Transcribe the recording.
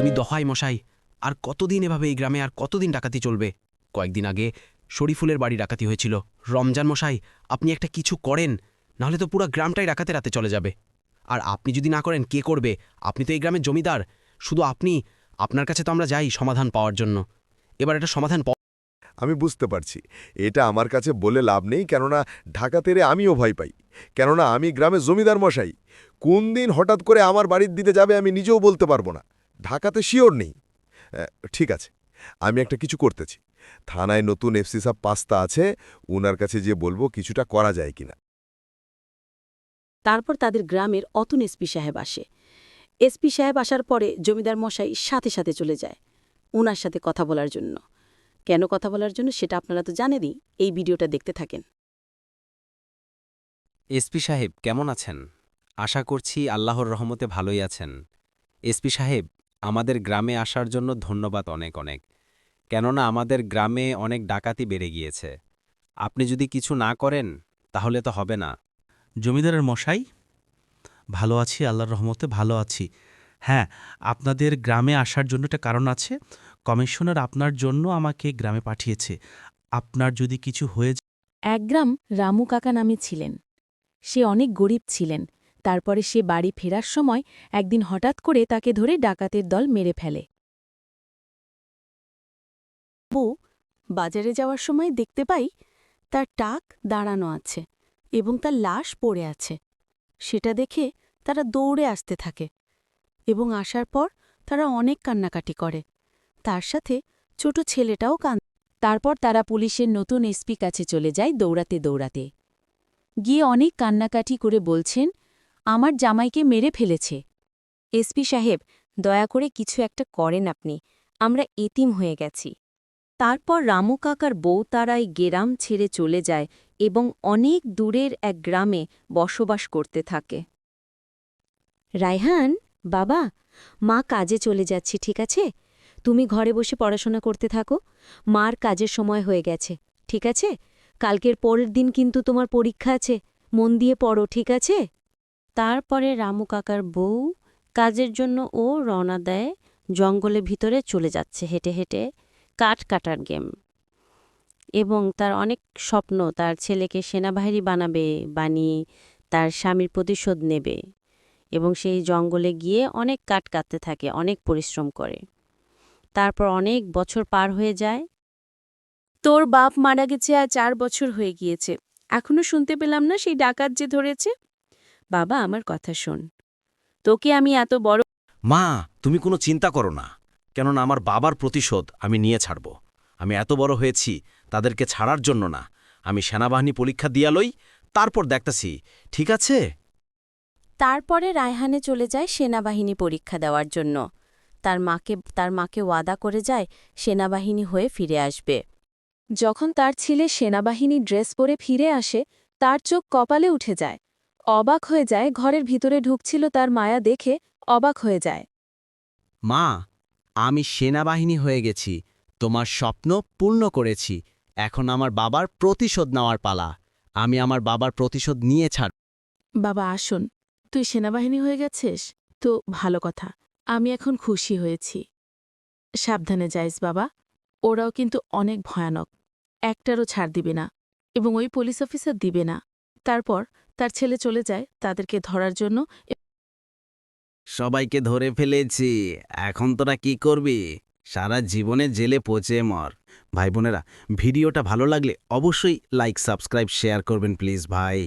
তুমি দহাই মশাই, আর কতদিন এভাবে এই গ্রামে, আর কতদিন ডাকাতি চলবে? কয়েকদিন আগে শরীফুলের বাড়ি ডাকাতি হয়েছিল। রমজান মশাই, আপনি একটা কিছু করেন, নাহলে তো পুরো গ্রামটাই ডাকাতে রাতে চলে যাবে। আর আপনি যদি না করেন, কে করবে? আপনি তো এই গ্রামের জমিদার। শুধু আপনি, আপনার কাছে তো আমরা যাই সমাধান পাওয়ার জন্য। এবার এটা সমাধান আমি বুঝতে পারছি। এটা আমার কাছে বলে লাভ নেই, কেননা ঢাকা তেরে আমিও ভয় পাই। কেননা আমি গ্রামে জমিদার মশাই। কোন দিন হঠাৎ করে আমার বাড়ির দিতে যাবে আমি নিজেও বলতে পারব না। ঢাকাতে শিওর নেই। ঠিক আছে আমি একটা কিছু করতেছি। থানায় নতুন এফসি সাব পাস্তা আছে উনার কাছে যে বলব কিছুটা করা যায় কিনা। তারপর তাদের গ্রামের অতুন এসপি সাহেব আসে। এসপি সাহেব আসার পরে জমিদার মশাই সাথে সাথে চলে যায় উনার সাথে কথা বলার জন্য। কেন কথা বলার জন্য সেটা আপনারা তো জানেনই এই ভিডিওটা দেখতে থাকেন। এসপি সাহেব কেমন আছেন? আশা করছি আল্লাহর রহমতে ভালোই আছেন। এসপি সাহেব আমাদের গ্রামে আসার জন্য ধন্যবাদ অনেক অনেক। কেননা আমাদের গ্রামে অনেক ডাকাতি বেড়ে গিয়েছে। আপনি যদি কিছু না করেন তাহলে তো হবে না। জমিদারের মশাই ভালো আছি আল্লাহর রহমতে ভালো আছি। হ্যাঁ আপনাদের গ্রামে আসার জন্য একটা কারণ আছে। কমিশনার আপনার জন্য আমাকে গ্রামে পাঠিয়েছে। আপনার যদি কিছু হয়ে যায় এক গ্রাম রামু কাকা নামে ছিলেন। সে অনেক গরিব ছিলেন। তারপরে সে বাড়ি ফেরার সময় একদিন হঠাৎ করে তাকে ধরে ডাকাতের দল মেরে ফেলে। বউ, বাজারে যাওয়ার সময় দেখতে পাই তার টাক দাঁড়ানো আছে এবং তার লাশ পড়ে আছে। সেটা দেখে তারা দৌড়ে আসতে থাকে এবং আসার পর তারা অনেক কান্নাকাটি করে। তার সাথে ছোট ছেলেটাও কান তারপর তারা পুলিশের নতুন এসপি কাছে চলে যায় দৌড়াতে দৌড়াতে। গিয়ে অনেক কান্নাকাটি করে বলছেন আমার জামাইকে মেরে ফেলেছে। এসপি সাহেব, দয়া করে কিছু একটা করেন আপনি, আমরা এতিম হয়ে গেছি। তারপর রামু কাকার বউ তারাই গেরাম ছেড়ে চলে যায় এবং অনেক দূরের এক গ্রামে বসবাস করতে থাকে। রায়হান, বাবা, মা কাজে চলে যাচ্ছি, ঠিক আছে? তুমি ঘরে বসে পড়াশোনা করতে থাকো। মার কাজের সময় হয়ে গেছে, ঠিক আছে? কালকের পরের দিন কিন্তু তোমার পরীক্ষা আছে। মন দিয়ে পড়ো, ঠিক আছে? তারপরে রামু কাকার বউ কাজের জন্য ও রওনা দেয় জঙ্গলের ভিতরে চলে যাচ্ছে হেঁটে হেঁটে কাঠ কাটার গেম। এবং তার অনেক স্বপ্ন, তার ছেলেকে সেনাবাহিনী বানাবে, বানিয়ে তার স্বামীর প্রতিশোধ নেবে এবং সেই জঙ্গলে গিয়ে অনেক কাঠ কাটতে থাকে, অনেক পরিশ্রম করে। তারপর অনেক বছর পার হয়ে যায়। তোর বাপ মারা গেছে আর চার বছর হয়ে গিয়েছে। এখনও শুনতে পেলাম না সেই ডাকাত যে ধরেছে। বাবা আমার কথা শোন। তোকে আমি এত বড় মা তুমি কোনো চিন্তা করো না। কেননা আমার বাবার প্রতিশোধ আমি নিয়ে ছাড়ব। আমি এত বড় হয়েছি তাদেরকে ছাড়ার জন্য না। আমি সেনাবাহিনী পরীক্ষা দিয়ালই তারপর দেখতাছি ঠিক আছে? তারপরে রায়হানে চলে যায় সেনাবাহিনী পরীক্ষা দেওয়ার জন্য। তার মাকে তার মাকে ওয়াদা করে যায় সেনাবাহিনী হয়ে ফিরে আসবে। যখন তার ছেলে সেনাবাহিনী ড্রেস পরে ফিরে আসে তার চোখ কপালে উঠে যায়। অবাক হয়ে যায় ঘরের ভিতরে ঢুকছিল তার মায়া দেখে অবাক হয়ে যায়। মা আমি সেনাবাহিনী হয়ে গেছি তোমার স্বপ্ন পূর্ণ করেছি এখন আমার বাবার প্রতিশোধ নেওয়ার পালা আমি আমার বাবার প্রতিশোধ নিয়ে ছাড় বাবা আসুন তুই সেনাবাহিনী হয়ে গেছিস? তো ভালো কথা আমি এখন খুশি হয়েছি। সাবধানে যাইস বাবা ওরাও কিন্তু অনেক ভয়ানক একটারও ছাড় দিবে না এবং ওই পুলিশ অফিসার দিবে না। তারপর তার ছেলে চলে যায় তাদেরকে ধরার জন্য। সবাইকে ধরে ফেলেছি। এখন তোরা কি করবি? সারা জীবনে জেলে পচে মর। ভাই বোনেরা, ভিডিওটা ভালো লাগলে অবশ্যই লাইক সাবস্ক্রাইব শেয়ার করবেন প্লিজ ভাই।